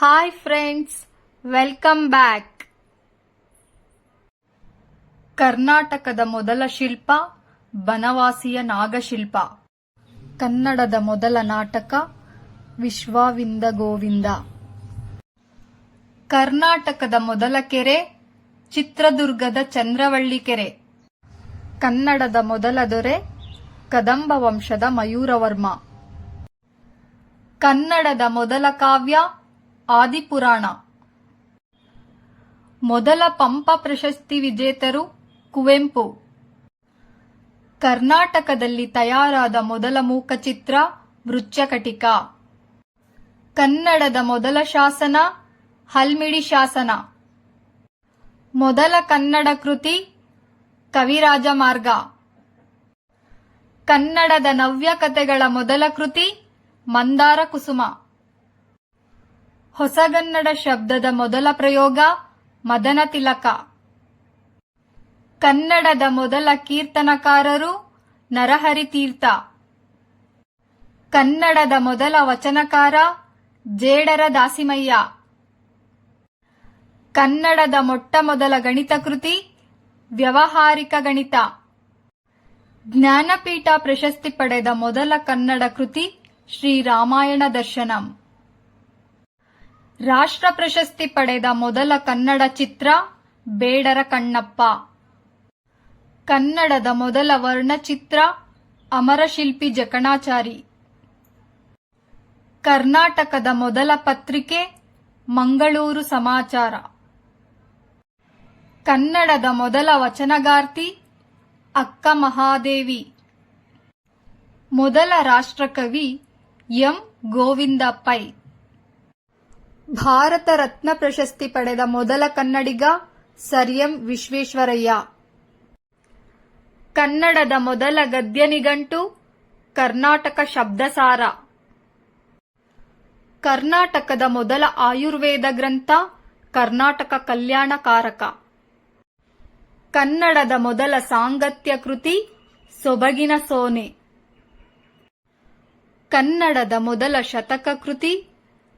Hi friends welcome back ಕರ್ನಾಟಕದ ಮೊದಲ ಶಿಲ್ಪ, ಬನವಾಸಿಯ ನಾಗಶಿಲ್ಪ. ಕನ್ನಡದ ಮೊದಲ ನಾಟಕ, ವಿಶ್ವಾವಿಂದ ಗೋವಿಂದ. ಕರ್ನಾಟಕದ ಮೊದಲ ಕೆರೆ, ಚಿತ್ರದುರ್ಗದ ಚಂದ್ರವಳ್ಳಿ ಕೆರೆ. ಕನ್ನಡದ ಮೊದಲ ದೊರೆ, ಕದಂಬ ವಂಶದ ಮಯೂರವರ್ಮ. ಕನ್ನಡದ ಮೊದಲ ಕಾವ್ಯ ಆದಿಪುರಾಣ. ಮೊದಲ ಪಂಪ ಪ್ರಶಸ್ತಿ ವಿಜೇತರು ಕುವೆಂಪು. ಕರ್ನಾಟಕದಲ್ಲಿ ತಯಾರಾದ ಮೊದಲ ಮೂಕಚಿತ್ರ ವೃಚ್ಚಕಟಿಕ. ಕನ್ನಡದ ಮೊದಲ ಶಾಸನ ಹಲ್ಮಿಡಿ ಶಾಸನ. ಮೊದಲ ಕನ್ನಡ ಕೃತಿ ಕವಿರಾಜ ಮಾರ್ಗ. ಕನ್ನಡದ ನವ್ಯ ಕಥೆಗಳ ಮೊದಲ ಕೃತಿ ಮಂದಾರ ಕುಸುಮ. ಹೊಸಗನ್ನಡ ಶಬ್ದದ ಮೊದಲ ಪ್ರಯೋಗ ಮದನ ತಿಲಕ. ಕನ್ನಡದ ಮೊದಲ ಕೀರ್ತನಕಾರರು ನರಹರಿ ತೀರ್ಥ. ಕನ್ನಡದ ಮೊದಲ ವಚನಕಾರ ಜೇಡರ ದಾಸಿಮಯ್ಯ. ಕನ್ನಡದ ಮೊಟ್ಟ ಮೊದಲ ಗಣಿತ ಕೃತಿ ವ್ಯವಹಾರಿಕ ಗಣಿತ. ಜ್ಞಾನಪೀಠ ಪ್ರಶಸ್ತಿ ಪಡೆದ ಮೊದಲ ಕನ್ನಡ ಕೃತಿ ಶ್ರೀ ರಾಮಾಯಣ ದರ್ಶನಂ. ರಾಷ್ಟ್ರ ಪ್ರಶಸ್ತಿ ಪಡೆದ ಮೊದಲ ಕನ್ನಡ ಚಿತ್ರ ಬೇಡರ ಕಣ್ಣಪ್ಪ. ಕನ್ನಡದ ಮೊದಲ ವರ್ಣಚಿತ್ರ ಅಮರಶಿಲ್ಪಿ ಜಕಣಾಚಾರಿ. ಕರ್ನಾಟಕದ ಮೊದಲ ಪತ್ರಿಕೆ ಮಂಗಳೂರು ಸಮಾಚಾರ. ಕನ್ನಡದ ಮೊದಲ ವಚನಗಾರ್ತಿ ಅಕ್ಕ ಮಹಾದೇವಿ. ಮೊದಲ ರಾಷ್ಟ್ರಕವಿ ಎಂ ಗೋವಿಂದ ಪೈ ಭಾರತ ರತ್ನ ಪ್ರಶಸ್ತಿ ಪಡೆದ ಮೊದಲ ಕನ್ನಡಿಗ ಸರ್ ಎಂ ವಿಶ್ವೇಶ್ವರಯ್ಯ. ಕನ್ನಡದ ಮೊದಲ ಗದ್ಯ ನಿಘಂಟು ಕರ್ನಾಟಕ ಶಬ್ದಸಾರ. ಕರ್ನಾಟಕದ ಮೊದಲ ಆಯುರ್ವೇದ ಗ್ರಂಥ ಕರ್ನಾಟಕ ಕಲ್ಯಾಣಕಾರಕ. ಕನ್ನಡದ ಮೊದಲ ಸಾಂಗತ್ಯ ಕೃತಿ ಸೊಬಗಿನ ಸೋನೆ. ಕನ್ನಡದ ಮೊದಲ ಶತಕ ಕೃತಿ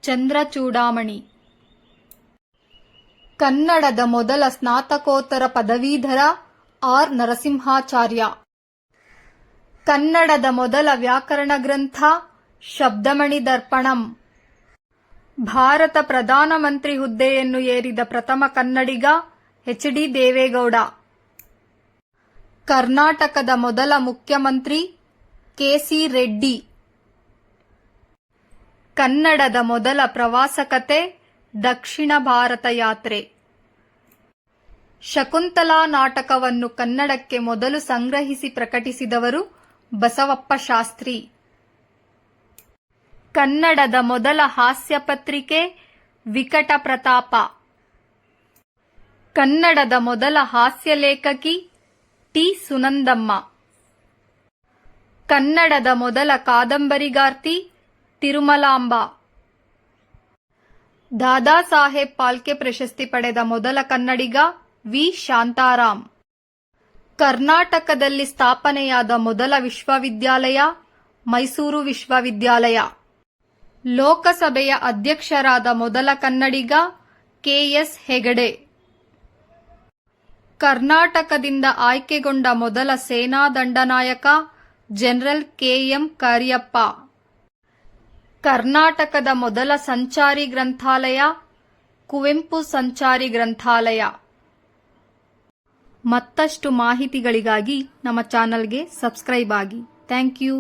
ಚಂದ್ರಚೂಡಾಮಣಿ. ಕನ್ನಡದ ಮೊದಲ ಸ್ನಾತಕೋತ್ತರ ಪದವೀಧರ ಆರ್. ನರಸಿಂಹಾಚಾರ್ಯ. ಕನ್ನಡದ ಮೊದಲ ವ್ಯಾಕರಣ ಗ್ರಂಥ ಶಬ್ದಮಣಿ ದರ್ಪಣಂ. ಭಾರತ ಪ್ರಧಾನಮಂತ್ರಿ ಹುದ್ದೆಯನ್ನು ಏರಿದ ಪ್ರಥಮ ಕನ್ನಡಿಗ ಎಚ್. ಡಿ. ದೇವೇಗೌಡ. ಕರ್ನಾಟಕದ ಮೊದಲ ಮುಖ್ಯಮಂತ್ರಿ ಕೆಸಿ ರೆಡ್ಡಿ. ಕನ್ನಡದ ಮೊದಲ ಪ್ರವಾಸ ಕತೆ ದಕ್ಷಿಣ ಭಾರತ ಯಾತ್ರೆ. ಶಕುಂತಲಾ ನಾಟಕವನ್ನು ಕನ್ನಡಕ್ಕೆ ಮೊದಲು ಸಂಗ್ರಹಿಸಿ ಪ್ರಕಟಿಸಿದವರು ಬಸವಪ್ಪ ಶಾಸ್ತ್ರಿ. ಕನ್ನಡದ ಮೊದಲ ಹಾಸ್ಯ ಪತ್ರಿಕೆ ವಿಕಟ ಪ್ರತಾಪ. ಕನ್ನಡದ ಮೊದಲ ಹಾಸ್ಯ ಲೇಖಕಿ ಟಿ ಸುನಂದಮ್ಮ. ಕನ್ನಡದ ಮೊದಲ ಕಾದಂಬರಿಗಾರ್ತಿ ತಿರುಮಲಾಂಬ. ದಾದಾ ಸಾಹೇಬ್ ಪಾಲ್ಕೆ ಪ್ರಶಸ್ತಿ ಪಡೆದ ಮೊದಲ ಕನ್ನಡಿಗ ವಿ. ಶಾಂತಾರಾಮ್. ಕರ್ನಾಟಕದಲ್ಲಿ ಸ್ಥಾಪನೆಯಾದ ಮೊದಲ ವಿಶ್ವವಿದ್ಯಾಲಯ ಮೈಸೂರು ವಿಶ್ವವಿದ್ಯಾಲಯ. ಲೋಕಸಭೆಯ ಅಧ್ಯಕ್ಷರಾದ ಮೊದಲ ಕನ್ನಡಿಗ ಕೆಎಸ್ ಹೆಗಡೆ. ಕರ್ನಾಟಕದಿಂದ ಆಯ್ಕೆಗೊಂಡ ಮೊದಲ ಸೇನಾ ದಂಡನಾಯಕ ಜನರಲ್ ಕೆಎಂ ಕರಿಯಪ್ಪ. ಕರ್ನಾಟಕದ ಮೊದಲ ಸಂಚಾರಿ ಗ್ರಂಥಾಲಯ, ಕುವೆಂಪು ಸಂಚಾರಿ ಗ್ರಂಥಾಲಯ. ಮತ್ತಷ್ಟು ಮಾಹಿತಿಗಳಿಗಾಗಿ ನಮ್ಮ ಚಾನಲ್ಗೆ ಸಬ್ಸ್ಕ್ರೈಬ್ ಆಗಿ. Thank you.